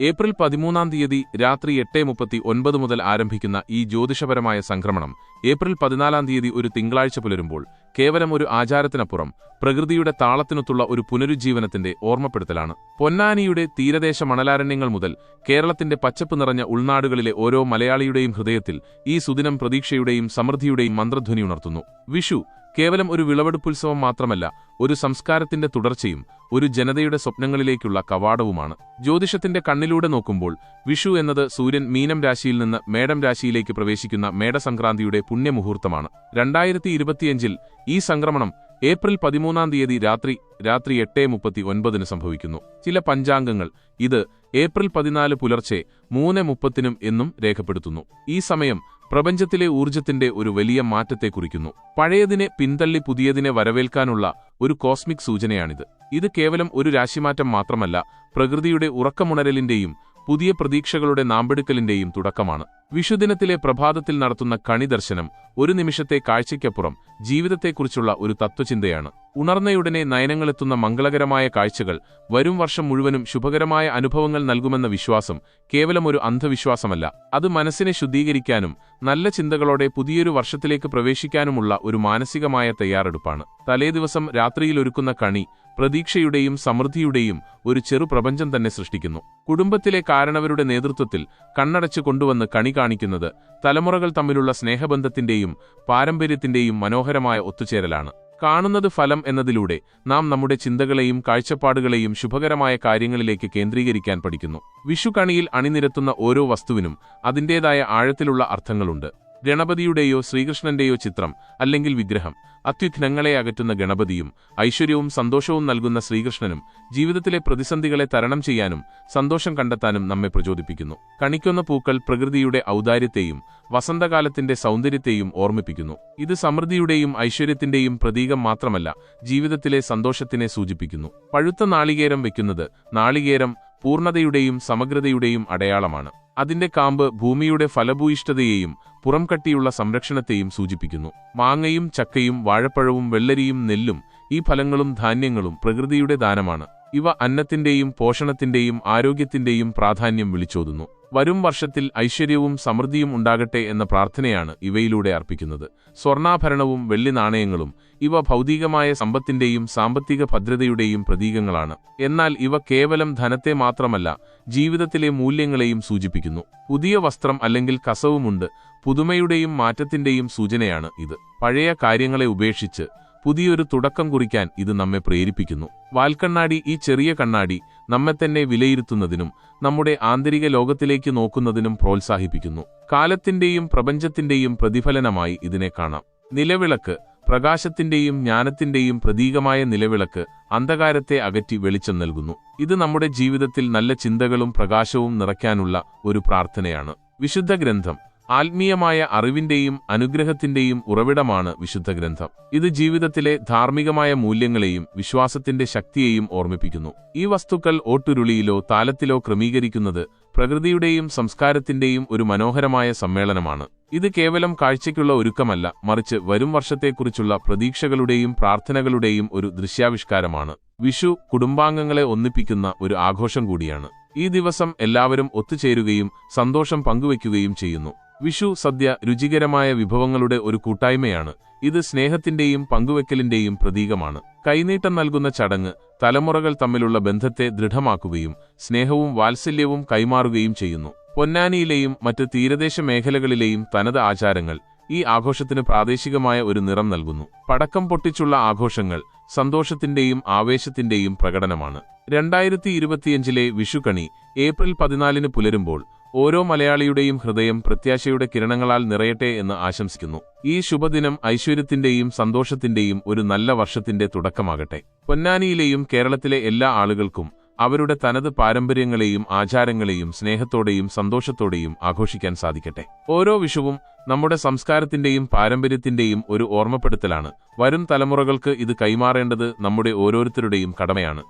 April പതിമൂന്നാം തീയതി രാത്രി എട്ട് മുപ്പത്തി ഒൻപത് മുതൽ ആരംഭിക്കുന്ന ഈ ജ്യോതിഷപരമായ സംക്രമണം ഏപ്രിൽ പതിനാലാം തീയതി ഒരു തിങ്കളാഴ്ച പുലരുമ്പോൾ കേവലം ഒരു ആചാരത്തിനപ്പുറം പ്രകൃതിയുടെ താളത്തിനൊത്തുള്ള ഒരു പുനരുജ്ജീവനത്തിന്റെ ഓർമ്മപ്പെടുത്തലാണ്. പൊന്നാനിയുടെ തീരദേശ മണലാരണ്യങ്ങൾ മുതൽ കേരളത്തിന്റെ പച്ചപ്പ് നിറഞ്ഞ ഉൾനാടുകളിലെ ഓരോ മലയാളിയുടെയും ഹൃദയത്തിൽ ഈ സുദിനം പ്രതീക്ഷയുടെയും സമൃദ്ധിയുടെയും മന്ത്രധ്വനി ഉണർത്തുന്നു. വിഷു കേവലം ഒരു വിളവെടുപ്പുത്സവം മാത്രമല്ല ഒരു സംസ്കാരത്തിന്റെ തുടർച്ചയും ഒരു ജനതയുടെ സ്വപ്നങ്ങളിലേക്കുള്ള കവാടവുമാണ്. ജ്യോതിഷത്തിന്റെ കണ്ണിലൂടെ നോക്കുമ്പോൾ വിഷു എന്നത് സൂര്യൻ മീനം രാശിയിൽ നിന്ന് മേടം രാശിയിലേക്ക് പ്രവേശിക്കുന്ന മേടസംക്രാന്തിയുടെ പുണ്യമുഹൂർത്തമാണ്. രണ്ടായിരത്തി ഇരുപത്തിയഞ്ചിൽ ഈ സംക്രമണം ഏപ്രിൽ പതിമൂന്നാം തീയതി രാത്രി രാത്രി എട്ട് മുപ്പത്തി ഒൻപതിന് സംഭവിക്കുന്നു. ചില പഞ്ചാംഗങ്ങൾ ഇത് ഏപ്രിൽ പതിനാല് പുലർച്ചെ മൂന്ന് മുപ്പത്തിനും എന്നും രേഖപ്പെടുത്തുന്നു. ഈ സമയം പ്രപഞ്ചത്തിലെ ഊർജത്തിന്റെ ഒരു വലിയ മാറ്റത്തെ കുറിക്കുന്നു. പഴയതിനെ പിന്തള്ളി പുതിയതിനെ വരവേൽക്കാനുള്ള ഒരു കോസ്മിക് സൂചനയാണിത്. ഇത് കേവലം ഒരു രാശിമാറ്റം മാത്രമല്ല പ്രകൃതിയുടെ ഉറക്കമുണരലിന്റെയും പുതിയ പ്രതീക്ഷകളുടെ നാമ്പെടുക്കലിന്റെയും തുടക്കമാണ്. വിഷുദിനത്തിലെ പ്രഭാതത്തിൽ നടത്തുന്ന കണിദർശനം ഒരു നിമിഷത്തെ കാഴ്ചയ്ക്കപ്പുറം ജീവിതത്തെക്കുറിച്ചുള്ള ഒരു തത്വചിന്തയാണ് ഉണർന്നയുടനെ നയനങ്ങളെത്തുന്ന മംഗളകരമായ കാഴ്ചകൾ വരും വർഷം മുഴുവനും ശുഭകരമായ അനുഭവങ്ങൾ നൽകുമെന്ന വിശ്വാസം കേവലമൊരു അന്ധവിശ്വാസമല്ല. അത് മനസ്സിനെ ശുദ്ധീകരിക്കാനും നല്ല ചിന്തകളോടെ പുതിയൊരു വർഷത്തിലേക്ക് പ്രവേശിക്കാനുമുള്ള ഒരു മാനസികമായ തയ്യാറെടുപ്പാണ്. തലേദിവസം രാത്രിയിൽ ഒരുക്കുന്ന കണി പ്രതീക്ഷയുടെയും സമൃദ്ധിയുടെയും ഒരു ചെറു പ്രപഞ്ചം തന്നെ സൃഷ്ടിക്കുന്നു. കുടുംബത്തിലെ കാരണവരുടെ നേതൃത്വത്തിൽ കണ്ണടച്ചു കൊണ്ടുവന്ന് കണി കാണിക്കുന്നത് തലമുറകൾ തമ്മിലുള്ള സ്നേഹബന്ധത്തിന്റെയും പാരമ്പര്യത്തിന്റെയും മനോഹരമായ ഒത്തുചേരലാണ്. കാണുന്നത് ഫലം എന്നതിലൂടെ നാം നമ്മുടെ ചിന്തകളെയും കാഴ്ചപ്പാടുകളെയും ശുഭകരമായ കാര്യങ്ങളിലേക്ക് കേന്ദ്രീകരിക്കാൻ പഠിക്കുന്നു. വിഷുകണിയിൽ അണിനിരത്തുന്ന ഓരോ വസ്തുവിനും അതിന്റേതായ ആഴത്തിലുള്ള അർത്ഥങ്ങളുണ്ട്. ഗണപതിയുടെയോ ശ്രീകൃഷ്ണന്റെയോ ചിത്രം അല്ലെങ്കിൽ വിഗ്രഹം അത്യുഘ്നങ്ങളെ അകറ്റുന്ന ഗണപതിയും ഐശ്വര്യവും സന്തോഷവും നൽകുന്ന ശ്രീകൃഷ്ണനും ജീവിതത്തിലെ പ്രതിസന്ധികളെ തരണം ചെയ്യാനും സന്തോഷം കണ്ടെത്താനും നമ്മെ പ്രചോദിപ്പിക്കുന്നു. കണിക്കുന്ന പൂക്കൾ പ്രകൃതിയുടെ ഔദാര്യത്തെയും വസന്തകാലത്തിന്റെ സൗന്ദര്യത്തെയും ഓർമ്മിപ്പിക്കുന്നു. ഇത് സമൃദ്ധിയുടെയും ഐശ്വര്യത്തിന്റെയും പ്രതീകം മാത്രമല്ല ജീവിതത്തിലെ സന്തോഷത്തിനെ സൂചിപ്പിക്കുന്നു. പഴുത്ത നാളികേരം വയ്ക്കുന്നത് നാളികേരം പൂർണതയുടെയും സമഗ്രതയുടെയും അടയാളമാണ്. അതിന്റെ കാമ്പ് ഭൂമിയുടെ ഫലഭൂയിഷ്ഠതയെയും പുറംകട്ടിയുള്ള സംരക്ഷണത്തെയും സൂചിപ്പിക്കുന്നു. മാങ്ങയും ചക്കയും വാഴപ്പഴവും വെള്ളരിയും നെല്ലും ഈ ഫലങ്ങളും ധാന്യങ്ങളും പ്രകൃതിയുടെ ദാനമാണ്. ഇവ അന്നത്തിന്റെയും പോഷണത്തിന്റെയും ആരോഗ്യത്തിന്റെയും പ്രാധാന്യം വിളിച്ചോതുന്നു. വരും വർഷത്തിൽ ഐശ്വര്യവും സമൃദ്ധിയും ഉണ്ടാകട്ടെ എന്ന പ്രാർത്ഥനയാണ് ഇവയിലൂടെ അർപ്പിക്കുന്നത്. സ്വർണാഭരണവും വെള്ളി നാണയങ്ങളും ഇവ ഭൗതികമായ സമ്പത്തിന്റെയും സാമ്പത്തിക ഭദ്രതയുടെയും പ്രതീകങ്ങളാണ്. എന്നാൽ ഇവ കേവലം ധനത്തെ മാത്രമല്ല ജീവിതത്തിലെ മൂല്യങ്ങളെയും സൂചിപ്പിക്കുന്നു. പുതിയ വസ്ത്രം അല്ലെങ്കിൽ കസവുമുണ്ട് പുതുമയുടെയും മാറ്റത്തിന്റെയും സൂചനയാണ് ഇത്. പഴയ കാര്യങ്ങളെ ഉപേക്ഷിച്ച് പുതിയൊരു തുടക്കം കുറിക്കാൻ ഇത് നമ്മെ പ്രേരിപ്പിക്കുന്നു. വാൽക്കണ്ണാടി ഈ ചെറിയ കണ്ണാടി നമ്മെ തന്നെ വിലയിരുത്തുന്നതിനും നമ്മുടെ ആന്തരിക ലോകത്തിലേക്ക് നോക്കുന്നതിനും പ്രോത്സാഹിപ്പിക്കുന്നു. കാലത്തിന്റെയും പ്രപഞ്ചത്തിന്റെയും പ്രതിഫലനമായി ഇതിനെ കാണാം. നിലവിളക്ക് പ്രകാശത്തിന്റെയും ജ്ഞാനത്തിന്റെയും പ്രതീകമായ നിലവിളക്ക് അന്ധകാരത്തെ അകറ്റി വെളിച്ചം നൽകുന്നു. ഇത് നമ്മുടെ ജീവിതത്തിൽ നല്ല ചിന്തകളും പ്രകാശവും നിറയ്ക്കാനുള്ള ഒരു പ്രാർത്ഥനയാണ്. വിശുദ്ധ ഗ്രന്ഥം ആത്മീയമായ അറിവിന്റെയും അനുഗ്രഹത്തിന്റെയും ഉറവിടമാണ് വിശുദ്ധ ഗ്രന്ഥം ഇത് ജീവിതത്തിലെ ധാർമ്മികമായ മൂല്യങ്ങളെയും വിശ്വാസത്തിന്റെ ശക്തിയെയും ഓർമ്മിപ്പിക്കുന്നു. ഈ വസ്തുക്കൾ ഓട്ടുരുളിയിലോ താലത്തിലോ ക്രമീകരിക്കുന്നത് പ്രകൃതിയുടെയും സംസ്കാരത്തിന്റെയും ഒരു മനോഹരമായ സമ്മേളനമാണ്. ഇത് കേവലം കാഴ്ചയ്ക്കുള്ള ഒരുക്കമല്ല മറിച്ച് വരും വർഷത്തെക്കുറിച്ചുള്ള പ്രതീക്ഷകളുടെയും പ്രാർത്ഥനകളുടെയും ഒരു ദൃശ്യാവിഷ്കാരമാണ്. വിഷു കുടുംബാംഗങ്ങളെ ഒന്നിപ്പിക്കുന്ന ഒരു ആഘോഷം കൂടിയാണ്. ഈ ദിവസം എല്ലാവരും ഒത്തുചേരുകയും സന്തോഷം പങ്കുവയ്ക്കുകയും ചെയ്യുന്നു. വിഷു സദ്യ രുചികരമായ വിഭവങ്ങളുടെ ഒരു കൂട്ടായ്മയാണ്. ഇത് സ്നേഹത്തിന്റെയും പങ്കുവെക്കലിന്റെയും പ്രതീകമാണ്. കൈനീട്ടം നൽകുന്ന ചടങ്ങ് തലമുറകൾ തമ്മിലുള്ള ബന്ധത്തെ ദൃഢമാക്കുകയും സ്നേഹവും വാത്സല്യവും കൈമാറുകയും ചെയ്യുന്നു. പൊന്നാനിയിലെയും മറ്റ് തീരദേശ മേഖലകളിലെയും തനത് ആചാരങ്ങൾ ഈ ആഘോഷത്തിന് പ്രാദേശികമായ ഒരു നിറം നൽകുന്നു. പടക്കം പൊട്ടിച്ചുള്ള ആഘോഷങ്ങൾ സന്തോഷത്തിന്റെയും ആവേശത്തിന്റെയും പ്രകടനമാണ്. രണ്ടായിരത്തി ഇരുപത്തിയഞ്ചിലെ വിഷുക്കണി ഏപ്രിൽ പതിനാലിന് പുലരുമ്പോൾ ഓരോ മലയാളിയുടെയും ഹൃദയം പ്രത്യാശയുടെ കിരണങ്ങളാൽ നിറയട്ടെ എന്ന് ആശംസിക്കുന്നു. ഈ ശുഭദിനം ഐശ്വര്യത്തിന്റെയും സന്തോഷത്തിന്റെയും ഒരു നല്ല വർഷത്തിന്റെ തുടക്കമാകട്ടെ. പൊന്നാനിയിലെയും കേരളത്തിലെ എല്ലാ ആളുകൾക്കും അവരുടെ തനത് പാരമ്പര്യങ്ങളെയും ആചാരങ്ങളെയും സ്നേഹത്തോടെയും സന്തോഷത്തോടെയും ആഘോഷിക്കാൻ സാധിക്കട്ടെ. ഓരോ വിഷുവും നമ്മുടെ സംസ്കാരത്തിന്റെയും പാരമ്പര്യത്തിന്റെയും ഒരു ഓർമ്മപ്പെടുത്തലാണ്. വരും തലമുറകൾക്ക് ഇത് കൈമാറേണ്ടത് നമ്മുടെ ഓരോരുത്തരുടെയും കടമയാണ്.